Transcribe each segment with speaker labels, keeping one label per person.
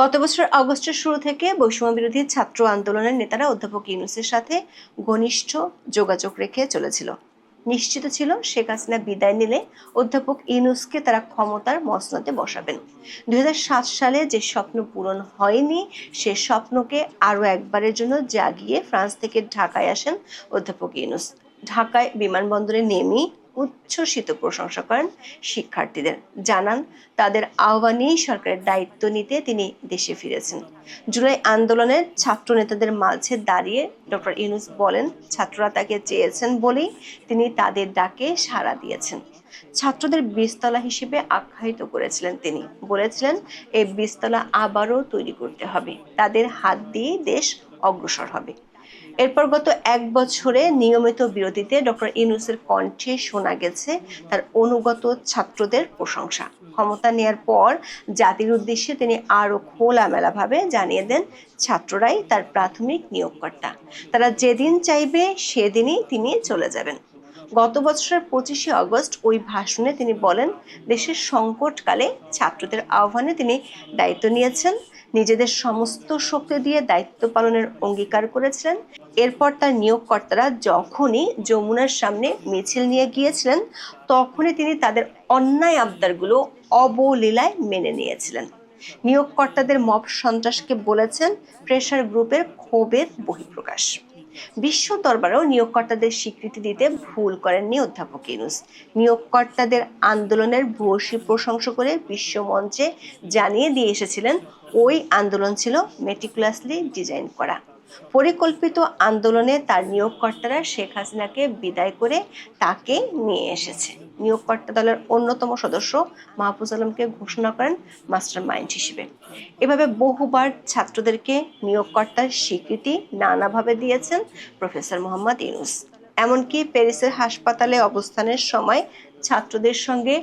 Speaker 1: গত বছর আগস্টের শুরু থেকে বৈষম্য বিরোধী ছাত্র আন্দোলনের নেতারা অধ্যাপক ইউনুসের সাথে ঘনিষ্ঠ যোগাযোগ রেখে চলেছিল। নিশ্চিত ছিল শেখ হাসিনা বিদায় নিলে অধ্যাপক ইউনুসকে তারা ক্ষমতার মসনদে বসাবেন। দু হাজার সাত সালে যে স্বপ্ন পূরণ হয়নি, সে স্বপ্নকে আরও একবারের জন্য জাগিয়ে ফ্রান্স থেকে ঢাকায় আসেন অধ্যাপক ইউনুস। ঢাকায় বিমানবন্দরে নেমেই উচ্ছ্বসিত প্রশংসা করেন শিক্ষার্থীদের। জানান, তাদের আহ্বানেই সরকারের দায়িত্ব নিতে তিনি দেশে ফিরেছেন। জুলাই আন্দোলনের ছাত্র নেতাদের মাঝে দাঁড়িয়ে ডক্টর ইউনুস বলেন, ছাত্ররা তাকে চেয়েছেন বলেই তিনি তাদের ডাকে সাড়া দিয়েছেন। ছাত্রদের বীজতলা হিসেবে আখ্যায়িত করেছিলেন তিনি। বলেছিলেন, এই বীজতলা আবারও তৈরি করতে হবে। তাদের হাত দিয়ে দেশ অগ্রসর হবে। এরপর গত এক বছরে নিয়মিত বিরতিতে ডক্টর ইউনুসের কণ্ঠে শোনা গেছে তার অনুগত ছাত্রদের প্রশংসা। ক্ষমতা নেয়ার পর জাতির উদ্দেশ্যে তিনি আরও খোলামেলাভাবে জানিয়ে দেন ছাত্ররাই তার প্রাথমিক নিয়োগকর্তা। তারা যেদিন চাইবে সেদিনই তিনি চলে যাবেন। গত বছরের পঁচিশে আগস্ট ওই ভাষণে তিনি বলেন, দেশের সংকটকালে ছাত্রদের আহ্বানে তিনি দায়িত্ব নিয়েছেন, নিজেদের সমস্ত শক্তি দিয়ে দায়িত্ব পালনের অঙ্গীকার করেছিলেন। এরপর তার নিয়োগকর্তারা যখনই যমুনার সামনে মিছিল নিয়ে গিয়েছিলেন, তখনই তিনি তাদের অন্যায় আবদারগুলো অবলীলায় মেনে নিয়েছিলেন। নিয়োগকর্তাদের মব সন্ত্রাসকে বলেছেন প্রেশার গ্রুপের ক্ষোভের বহিঃপ্রকাশ। বিশ্ব দরবারেও নিয়োগকর্তাদের স্বীকৃতি দিতে ভুল করেননি অধ্যাপক ইউনুস। নিয়োগকর্তাদের আন্দোলনের ভূয়সী প্রশংসা করে বিশ্ব মঞ্চে জানিয়ে দিয়ে এসেছিলেন, ওই আন্দোলন ছিল মেটিকুলাসলি ডিজাইন করা। পরিকল্পিত আন্দোলনে তার নিয়োগকর্তারা শেখ হাসিনাকে বিদায় করে তাকে নিয়ে এসেছে। নিয়োগকর্তা দলের অন্যতম সদস্য মাহফুজ আলমকে ঘোষণা করেন মাস্টার মাইন্ড হিসেবে। এভাবে বহুবার ছাত্রদেরকে নিয়োগকর্তার স্বীকৃতি নানাভাবে দিয়েছেন প্রফেসর মোহাম্মদ ইউনুস। এমনকি প্যারিসের হাসপাতালে অবস্থানের সময় ছাত্রদের সঙ্গে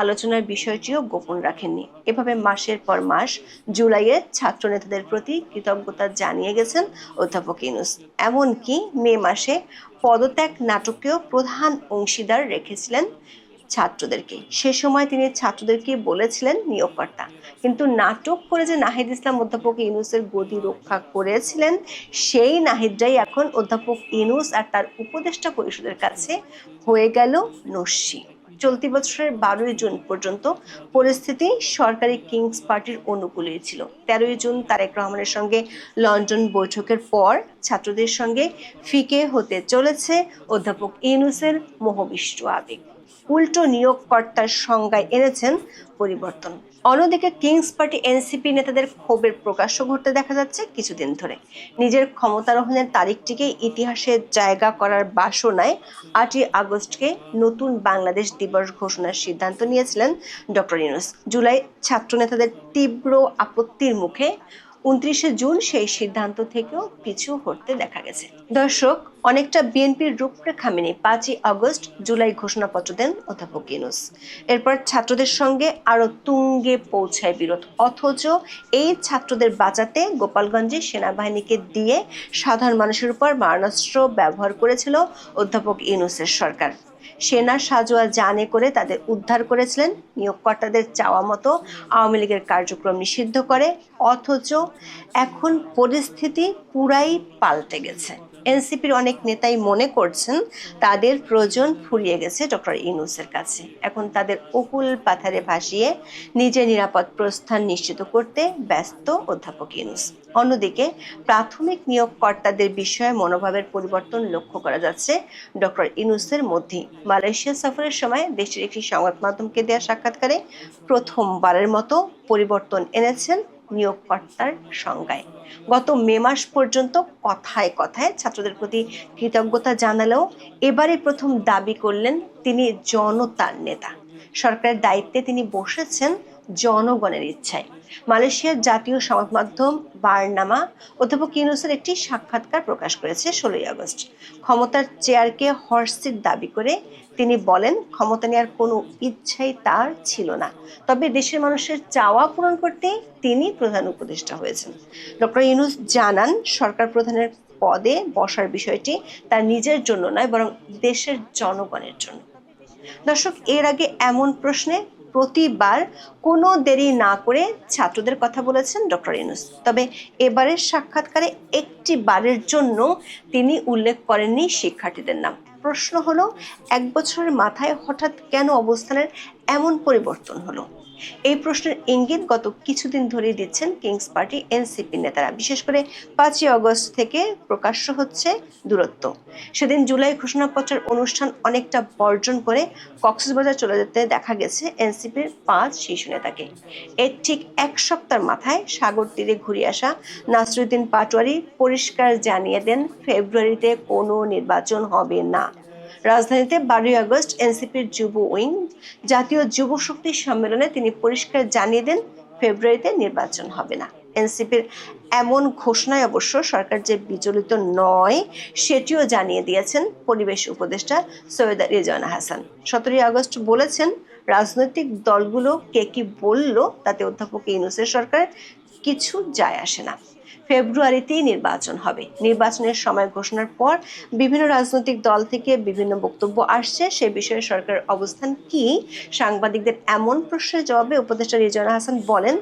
Speaker 1: আলোচনার বিষয়টিও গোপন রাখেননি। এভাবে মাসের পর মাস জুলাইয়ে ছাত্র নেতাদের প্রতি কৃতজ্ঞতা জানিয়ে গেছেন অধ্যাপক ইউনুস। এমনকি মে মাসে পদত্যাগ নাটকেও প্রধান অংশীদার রেখেছিলেন ছাত্রদেরকে। সে সময় তিনি ছাত্রদেরকে বলেছিলেন নিয়োগকর্তা। কিন্তু নাটক করে যে নাহিদ ইসলাম অধ্যাপক ইউনুসের গদি রক্ষা করেছিলেন, সেই নাহিদরাই এখন অধ্যাপক ইউনুস আর তার উপদেষ্টা পরিষদের কাছে হয়ে গেল নস্যি। চলতি বছরের বারোই জুন পর্যন্ত পরিস্থিতি সরকারি কিংস পার্টির অনুকূলে ছিল। তেরোই জুন তারেক রহমানের সঙ্গে লন্ডন বৈঠকের পর ছাত্রদের সঙ্গে ফিকে হতে চলেছে অধ্যাপক ইউনুসের মোহবিষ্ট আবেগ। উল্টো নিয়োগকর্তার সংজ্ঞায় এনেছেন পরিবর্তন। অন্যদিকে কিংস পার্টি এনসিপি নেতাদের ক্ষোভের প্রকাশ্য ঘটতে দেখা যাচ্ছে কিছুদিন ধরে। নিজের ক্ষমতারোহণের তারিখটিকে ইতিহাসে জায়গা করার বাসনায় আটই আগস্টকে নতুন বাংলাদেশ দিবস ঘোষণার সিদ্ধান্ত নিয়েছিলেন ডক্টর ইউনুস। জুলাই ছাত্র নেতাদের তীব্র আপত্তির মুখে উনত্রিশে জুন সেই সিদ্ধান্ত থেকেও পিছু হটতে দেখা গেছে। দর্শক অনেকটা বিএনপির রূপরেখা মেনে পাঁচই আগস্ট জুলাই ঘোষণাপত্র দেন অধ্যাপক ইউনুস। এরপর ছাত্রদের সঙ্গে আরও তুঙ্গে পৌঁছায় বিরোধ। অথচ এই ছাত্রদের বাঁচাতে গোপালগঞ্জে সেনাবাহিনীকে দিয়ে সাধারণ মানুষের উপর মারণাস্ত্র ব্যবহার করেছিল অধ্যাপক ইউনুসের সরকার। সেনা সাজোয়া জানে করে তাদের উদ্ধার করেছিলেন। নিয়োগকর্তাদের চাওয়া মতো আওয়ামী লীগের কার্যক্রম নিষিদ্ধ করে। অথচ এখন পরিস্থিতি পুরাই পাল্টে গেছে। এনসিপির অনেক নেতাই মনে করছেন, তাদের প্রয়োজন ফুরিয়ে গেছে ডক্টর ইউনুসের কাছে। এখন তাদের অকুল পাথারে ভাসিয়ে নিজের নিরাপদ প্রস্থান নিশ্চিত করতে ব্যস্ত অধ্যাপক ইউনুস। অন্যদিকে, প্রাথমিক নিয়োগকর্তাদের বিষয়ে মনোভাবের পরিবর্তন লক্ষ্য করা যাচ্ছে ডক্টর ইনুসের মধ্যেই মালয়েশিয়া সফরের সময় দেশের একটি সংবাদ মাধ্যমকে দেওয়া সাক্ষাৎকারে প্রথমবারের মতো পরিবর্তন এনেছেন নিয়োগকর্তার সংজ্ঞায়। গত মে মাস পর্যন্ত কথায় কথায় ছাত্রদের প্রতি কৃতজ্ঞতা জানালেও এবারে প্রথম দাবি করলেন তিনি জনতার নেতা। সরকারের দায়িত্বে তিনি বসেছেন জনগণের ইচ্ছায়। মালয়েশিয়ার জাতীয় সংবাদ মাধ্যম বারনামা অধ্যাপক ইউনুসের একটি সাক্ষাৎকার প্রকাশ করেছে ষোলোই আগস্ট। ক্ষমতার চেয়ারকে হর্সিট দাবি করে তিনি বলেন, ক্ষমতা নেওয়ার কোনো ইচ্ছাই তার ছিল না। তবে দেশের মানুষের চাওয়া পূরণ করতে তিনি প্রধান উপদেষ্টা হয়েছেন। ডক্টর ইউনুস জানান, সরকার প্রধানের পদে বসার বিষয়টি তার নিজের জন্য নয়, বরং দেশের জনগণের জন্য। দর্শক, এর আগে এমন প্রশ্নে প্রতিবার কোনো দেরি না করে ছাত্রদের কথা বলেছেন ডক্টর ইনুস তবে এবারের সাক্ষাৎকারে একটি বারের জন্য তিনি উল্লেখ করেননি শিক্ষার্থীদের নাম। প্রশ্ন হলো, এক বছরের মাথায় হঠাৎ কেন অবস্থানের এমন পরিবর্তন হলো? এই প্রশ্নের ইঙ্গিত গত কিছুদিন ধরেই দিচ্ছেন কিংস পার্টি এনসিপি নেতারা। বিশেষ করে পাঁচই অগস্ট থেকে প্রকাশ্য হচ্ছে দূরত্ব। সেদিন জুলাই ঘোষণাপত্রের অনুষ্ঠান অনেকটা বর্জন করে কক্সবাজার চলে যেতে দেখা গেছে এনসিপির পাঁচ শীর্ষ নেতাকে। এর ঠিক এক সপ্তাহ মাথায় সাগর তীরে ঘুরে আসা নাসরুদ্দিন পাটোয়ারি পরিষ্কার জানিয়ে দেন, ফেব্রুয়ারিতে কোনো নির্বাচন হবে না। রাজধানীতে বারোই আগস্ট এনসিপির যুব উইং, জাতীয় যুব শক্তি সম্মেলনে তিনি পরিষ্কার জানিয়ে দেন ফেব্রুয়ারিতে নির্বাচন হবে না। এনসিপির এমন ঘোষণায় অবশ্য সরকার যে বিচলিত নয়, সেটিও জানিয়ে দিয়েছেন পরিবেশ উপদেষ্টা সৈয়দা রেজানা হাসান। সতেরোই আগস্ট বলেছেন, রাজনৈতিক দলগুলো কে কি বলল তাতে অধ্যাপক ইউনুসের সরকার কিছু যায় আসে না। ফেব্রুয়ারিতেই নির্বাচন হবে। নির্বাচনের সময় ঘোষণার পর বিভিন্ন রাজনৈতিক দল থেকে বিভিন্ন বক্তব্য আসছে। সে বিষয়ে সরকারের অবস্থান কি? সাংবাদিকদের এমন প্রশ্নের জবাবে উপদেষ্টা রিজওয়ানা হাসান বলেন,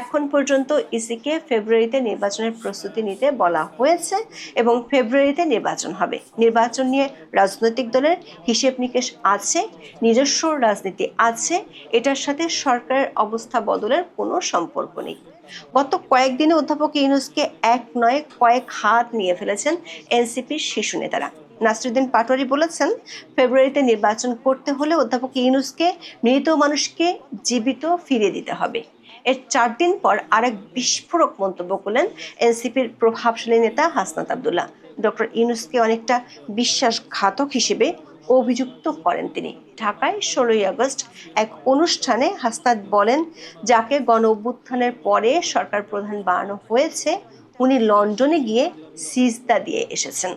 Speaker 1: এখন পর্যন্ত ইসিকে ফেব্রুয়ারিতে নির্বাচনের প্রস্তুতি নিতে বলা হয়েছে এবং ফেব্রুয়ারিতে নির্বাচন হবে। নির্বাচন নিয়ে রাজনৈতিক দলের হিসেব নিকেশ আছে, নিজস্ব রাজনীতি আছে, এটার সাথে সরকারের অবস্থা বদলের কোনো সম্পর্ক নেই। গত কয়েকদিনে অধ্যাপক ইউনুসকে এক নয় কয়েক হাত নিয়ে ফেলেছেন এনসিপির শীর্ষ নেতারা। নাসরুদ্দিন পাটোয়ারি বলেছেন, ফেব্রুয়ারিতে নির্বাচন করতে হলে অধ্যাপক ইউনুসকে, মৃত মানুষকে জীবিত ফিরিয়ে দিতে হবে। এর চার দিন পর আরেক বিস্ফোরক মন্তব্য করলেন এনসিপির প্রভাবশালী নেতা হাসনাত আবদুল্লাহ। ডক্টর ইউনুসকে অনেকটা বিশ্বাসঘাতক হিসেবে অভিযুক্ত করেন তিনি। ঢাকায় ষোলোই আগস্ট এক অনুষ্ঠানে হাসনাত বলেন, যাকে গণ অভ্যুত্থানের পরে সরকার প্রধান বানানো হয়েছে, উনি লন্ডনে গিয়ে সিজদা দিয়ে এসেছেন।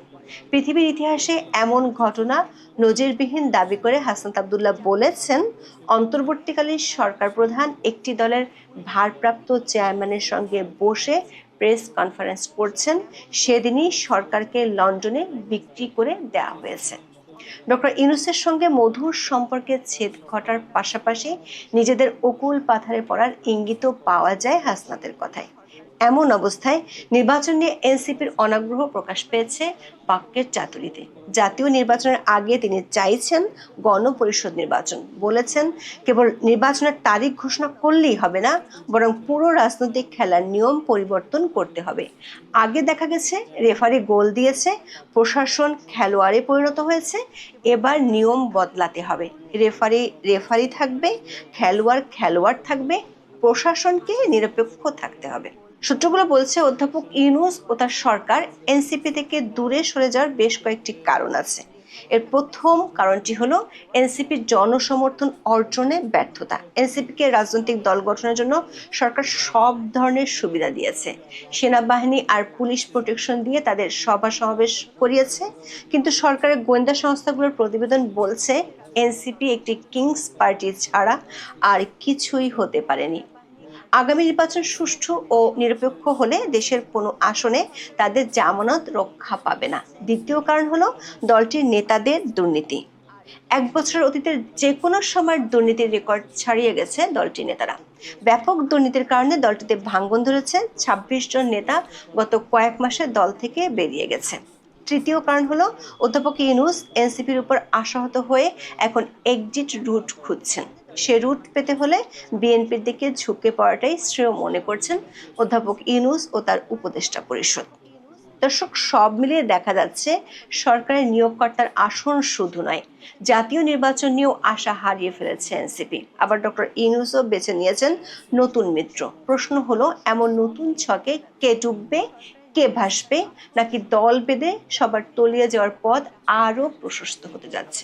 Speaker 1: পৃথিবীর ইতিহাসে এমন ঘটনা নজিরবিহীন দাবি করে হাসান আবদুল্লাহ বলেছেন অন্তর্বর্তীকালীন সরকার প্রধান একটি দলের ভারপ্রাপ্ত চেয়ারম্যানের সঙ্গে বসে প্রেস কনফারেন্স করছেন। সেদিনই সরকারকে লন্ডনে বিক্রি করে দেওয়া হয়েছে। ডক্টর ইউনুসের সঙ্গে মধুর সম্পর্কে ছেদ ঘটার পাশাপাশি নিজেদের অকুল পাথারে পড়ার ইঙ্গিতও পাওয়া যায় হাসনাতের কথায়। এমন অবস্থায় নির্বাচন নিয়ে এনসিপির অনাগ্রহ প্রকাশ পেয়েছে বাক্যের চাতুরিতে। জাতীয় নির্বাচনের আগে তিনি চাইছেন গণপরিষদ নির্বাচন। বলেছেন, কেবল নির্বাচনের তারিখ ঘোষণা করলেই হবে না, বরং পুরো রাজনৈতিক খেলার নিয়ম পরিবর্তন করতে হবে। আগে দেখা গেছে, রেফারি গোল দিয়েছে, প্রশাসন খেলোয়াড়ে পরিণত হয়েছে, এবার নিয়ম বদলাতে হবে। রেফারি রেফারি থাকবে, খেলোয়াড় খেলোয়াড় থাকবে, প্রশাসনকে নিরপেক্ষ থাকতে হবে। সূত্রগুলো বলছে, অধ্যাপক ইউনুস ও তার সরকার এনসিপি থেকে দূরে সরে যাওয়ার বেশ কয়েকটি কারণ আছে। এর প্রথম কারণটি হলো এনসিপির জনসমর্থন অর্জনে ব্যর্থতা। এনসিপিকে রাজনৈতিক দল গঠনের জন্য সরকার সব ধরনের সুবিধা দিয়েছে। সেনাবাহিনী আর পুলিশ প্রোটেকশন দিয়ে তাদের সভা সমাবেশ করিয়েছে। কিন্তু সরকারের গোয়েন্দা সংস্থাগুলোর প্রতিবেদন বলছে, এনসিপি একটি কিংস পার্টি ছাড়া আর কিছুই হতে পারেনি। আগামী নির্বাচন সুষ্ঠু ও নিরপেক্ষ হলে দেশের কোনো আসনে তাদের জামানত রক্ষা পাবে না। দ্বিতীয় কারণ হলো দলটির নেতাদের দুর্নীতি। এক বছরের অতীতের যে কোনো সময়ের দুর্নীতির রেকর্ড ছাড়িয়ে গেছে দলটির নেতারা। ব্যাপক দুর্নীতির কারণে দলটিতে ভাঙ্গন ধরেছে ছাব্বিশ জন নেতা গত কয়েক মাসে দল থেকে বেরিয়ে গেছে। তৃতীয় কারণ হলো অধ্যাপক ইউনুস এনসিপির উপর আশাহত হয়ে এখন এক্সিট রুট খুঁজছেন। সে রুট পেতে হলে বিএনপির দিকে ঝুঁকে পড়াটাই শ্রেয় মনে করছেন অধ্যাপক ইউনুস ও তার উপদেষ্টা পরিষদ। দর্শক, সব মিলিয়ে দেখা যাচ্ছে সরকারের নিয়োগকর্তার আসন শুধু নয়, জাতীয় নির্বাচন নিয়েও আশা হারিয়ে ফেলেছে এনসিপি। আবার ডক্টর ইউনুসও বেছে নিয়েছেন নতুন মিত্র। প্রশ্ন হলো, এমন নতুন ছকে কে ডুববে, কে ভাসবে, নাকি দল বেঁধে সবার তলিয়ে যাওয়ার পথ আরও প্রশস্ত হতে যাচ্ছে?